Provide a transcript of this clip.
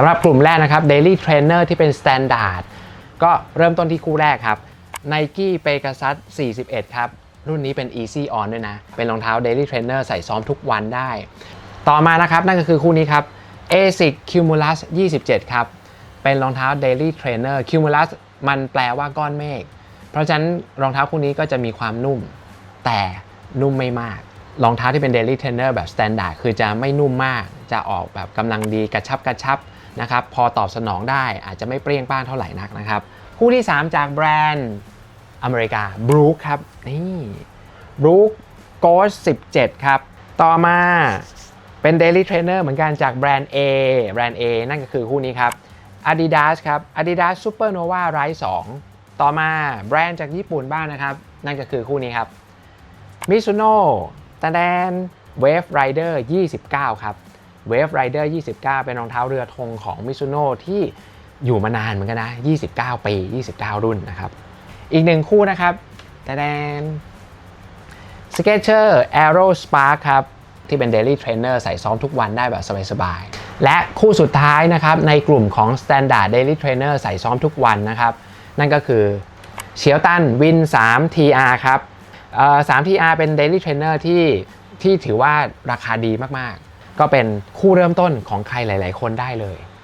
สำหรับกลุ่มแรกนะครับ Daily Trainer ที่เป็น Standard ก็เริ่มต้นที่คู่แรกครับ Nike Pegasus 41 ครับ รุ่นนี้เป็น Easy On ด้วยนะ เป็นรองเท้า Daily Trainer ใส่ซ้อมทุกวันได้ ต่อมานะครับ นั่นก็คือคู่นี้ครับ ASIC Cumulus 27 ครับ เป็นรองเท้า Daily Trainer Cumulus มันแปลว่าก้อนเมฆ เพราะฉะนั้นรองเท้าคู่นี้ก็จะมีความนุ่ม แต่นุ่มไม่มาก รองเท้าที่เป็น Daily Trainer แบบ Standard คือจะไม่นุ่มมาก จะออกแบบกำลังดีกระชับกระชับ นะครับพอตอบสนองได้อาจจะไม่เปรี้ยงป้านเท่าไหร่นักนะครับ คู่ที่ 3 จากแบรนด์อเมริกา Brook ครับนี่ Brook Ghost 17 ครับ ต่อมาเป็น Daily Trainer เหมือนกันจากแบรนด์ A แบรนด์ A นั่นก็คือคู่นี้ครับ Adidas ครับ Adidas Supernova Rise 2 ต่อมาแบรนด์จากญี่ปุ่นบ้างนะครับ นั่นก็คือคู่นี้ครับมิซุโน่ตาแดนเวฟไรเดอร์29 ครับ เวฟไรเดอร์29 เป็นรองเท้าเรือธงของมิซุโน่ที่อยู่มานานเหมือนกันนะ 29 ปี 29 รุ่นนะครับ อีกหนึ่งคู่นะครับตาแดน Skechers Aero Spark ครับ ที่เป็น Daily Trainer ใส่ซ้อมทุกวันได้แบบสบายๆ และคู่สุดท้ายนะครับ ในกลุ่มของ Standard Daily Trainer ใส่ซ้อมทุกวันนะครับ นั่นก็คือเชียวตันวิน3 TR ครับเอ่อ3 TR เป็น Daily Trainer ที่ที่ถือว่าราคาดีมากๆ ก็เป็นคู่เริ่มต้นของใครหลาย ๆ คนได้เลย